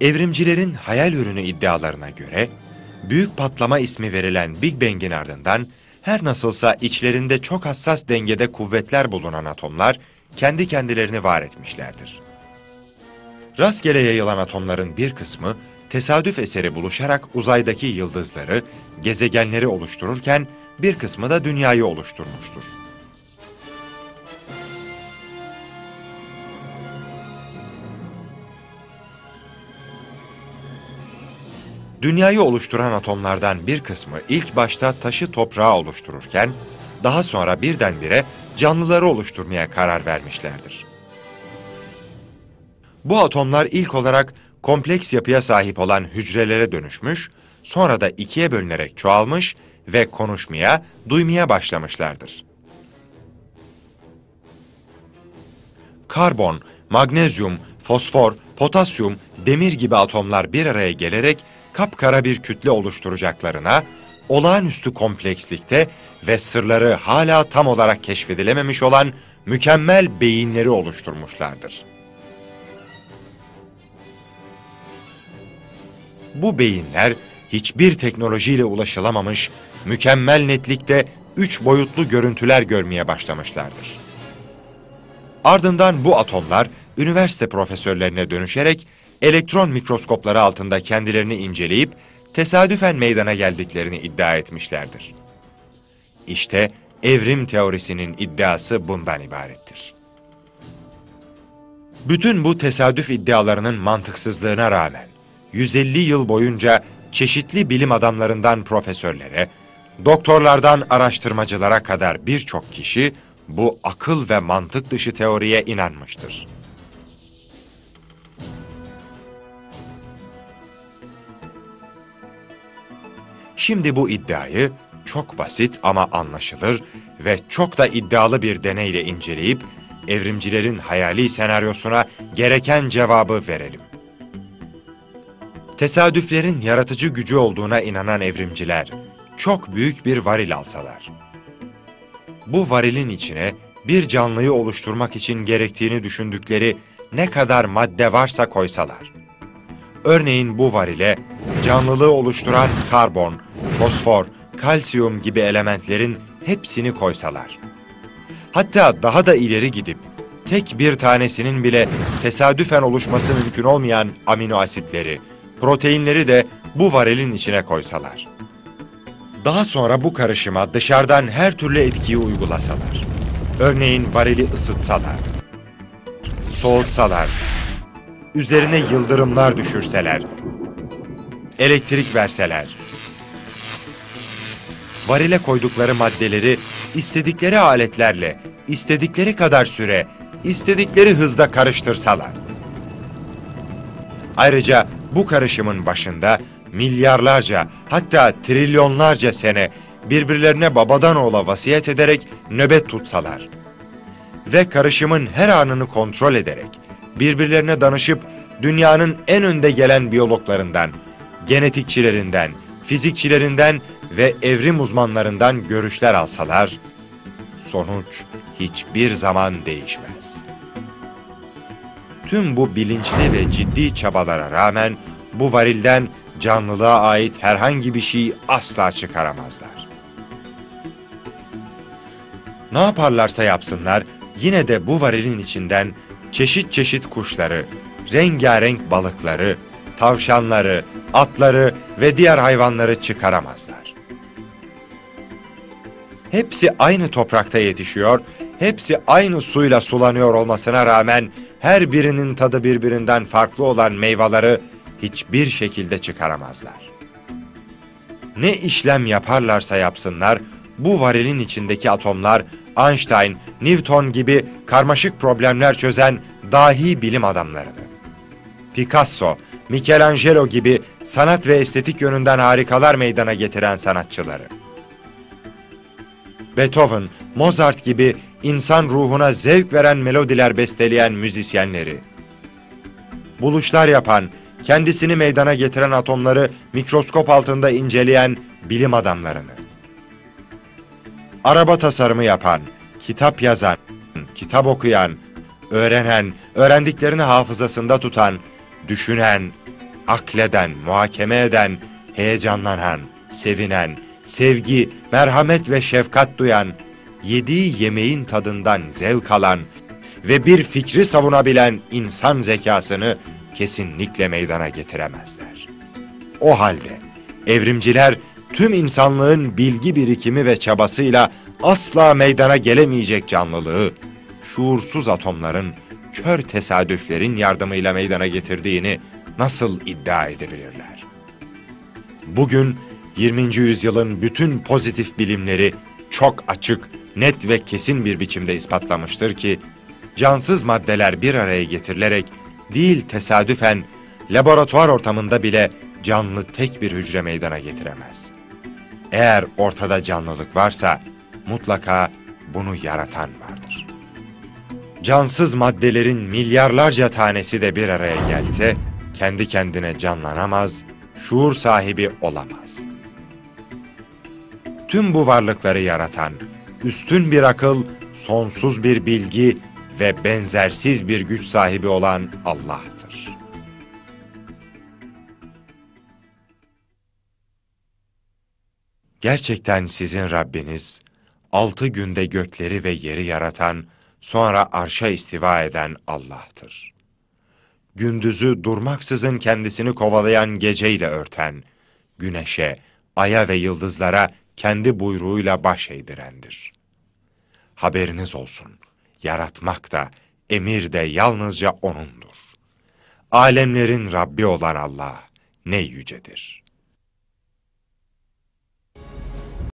Evrimcilerin hayal ürünü iddialarına göre, büyük patlama ismi verilen Big Bang'in ardından her nasılsa içlerinde çok hassas dengede kuvvetler bulunan atomlar kendi kendilerini var etmişlerdir. Rastgele yayılan atomların bir kısmı tesadüf eseri buluşarak uzaydaki yıldızları, gezegenleri oluştururken bir kısmı da dünyayı oluşturmuştur. Dünyayı oluşturan atomlardan bir kısmı ilk başta taşı toprağı oluştururken, daha sonra birdenbire canlıları oluşturmaya karar vermişlerdir. Bu atomlar ilk olarak kompleks yapıya sahip olan hücrelere dönüşmüş, sonra da ikiye bölünerek çoğalmış ve konuşmaya, duymaya başlamışlardır. Karbon, magnezyum, fosfor, potasyum, demir gibi atomlar bir araya gelerek kapkara bir kütle oluşturacaklarına, olağanüstü komplekslikte ve sırları hala tam olarak keşfedilememiş olan mükemmel beyinleri oluşturmuşlardır. Bu beyinler hiçbir teknolojiyle ulaşılamamış, mükemmel netlikte üç boyutlu görüntüler görmeye başlamışlardır. Ardından bu atomlar üniversite profesörlerine dönüşerek elektron mikroskopları altında kendilerini inceleyip tesadüfen meydana geldiklerini iddia etmişlerdir. İşte evrim teorisinin iddiası bundan ibarettir. Bütün bu tesadüf iddialarının mantıksızlığına rağmen 150 yıl boyunca çeşitli bilim adamlarından profesörlere, doktorlardan araştırmacılara kadar birçok kişi bu akıl ve mantık dışı teoriye inanmıştır. Şimdi bu iddiayı çok basit ama anlaşılır ve çok da iddialı bir deneyle inceleyip evrimcilerin hayali senaryosuna gereken cevabı verelim. Tesadüflerin yaratıcı gücü olduğuna inanan evrimciler çok büyük bir varil alsalar. Bu varilin içine bir canlıyı oluşturmak için gerektiğini düşündükleri ne kadar madde varsa koysalar. Örneğin bu varile canlılığı oluşturan karbon, fosfor, kalsiyum gibi elementlerin hepsini koysalar. Hatta daha da ileri gidip tek bir tanesinin bile tesadüfen oluşması mümkün olmayan amino asitleri, proteinleri de bu varilin içine koysalar. Daha sonra bu karışıma dışarıdan her türlü etkiyi uygulasalar. Örneğin varili ısıtsalar, soğutsalar, üzerine yıldırımlar düşürseler, elektrik verseler, varile koydukları maddeleri istedikleri aletlerle, istedikleri kadar süre, istedikleri hızda karıştırsalar. Ayrıca bu karışımın başında milyarlarca hatta trilyonlarca sene birbirlerine babadan oğula vasiyet ederek nöbet tutsalar ve karışımın her anını kontrol ederek birbirlerine danışıp dünyanın en önde gelen biyologlarından, genetikçilerinden, fizikçilerinden ve evrim uzmanlarından görüşler alsalar, sonuç hiçbir zaman değişmez. Tüm bu bilinçli ve ciddi çabalara rağmen bu varilden canlılığa ait herhangi bir şey asla çıkaramazlar. Ne yaparlarsa yapsınlar, yine de bu varilin içinden çeşit çeşit kuşları, rengarenk balıkları, tavşanları, atları ve diğer hayvanları çıkaramazlar. Hepsi aynı toprakta yetişiyor, hepsi aynı suyla sulanıyor olmasına rağmen her birinin tadı birbirinden farklı olan meyveleri hiçbir şekilde çıkaramazlar. Ne işlem yaparlarsa yapsınlar, bu varilin içindeki atomlar Einstein, Newton gibi karmaşık problemler çözen dahi bilim adamlarını, Picasso, Michelangelo gibi sanat ve estetik yönünden harikalar meydana getiren sanatçıları, Beethoven, Mozart gibi insan ruhuna zevk veren melodiler besteleyen müzisyenleri, buluşlar yapan, kendisini meydana getiren atomları mikroskop altında inceleyen bilim adamlarını, araba tasarımı yapan, kitap yazan, kitap okuyan, öğrenen, öğrendiklerini hafızasında tutan, düşünen, akleden, muhakeme eden, heyecanlanan, sevinen, sevgi, merhamet ve şefkat duyan, yediği yemeğin tadından zevk alan ve bir fikri savunabilen insan zekasını kesinlikle meydana getiremezler. O halde evrimciler tüm insanlığın bilgi birikimi ve çabasıyla asla meydana gelemeyecek canlılığı, şuursuz atomların kör tesadüflerin yardımıyla meydana getirdiğini nasıl iddia edebilirler? Bugün 20. yüzyılın bütün pozitif bilimleri çok açık, net ve kesin bir biçimde ispatlamıştır ki cansız maddeler bir araya getirilerek değil tesadüfen laboratuvar ortamında bile canlı tek bir hücre meydana getiremez. Eğer ortada canlılık varsa mutlaka bunu yaratan vardır. Cansız maddelerin milyarlarca tanesi de bir araya gelse kendi kendine canlanamaz, şuur sahibi olamaz. Tüm bu varlıkları yaratan üstün bir akıl, sonsuz bir bilgi ve benzersiz bir güç sahibi olan Allah'tır. Gerçekten sizin Rabbiniz, altı günde gökleri ve yeri yaratan, sonra arşa istiva eden Allah'tır. Gündüzü durmaksızın kendisini kovalayan geceyle örten, güneşe, aya ve yıldızlara kendi buyruğuyla baş eğdirendir. Haberiniz olsun, yaratmak da, emir de yalnızca O'nundur. Alemlerin Rabbi olan Allah ne yücedir.''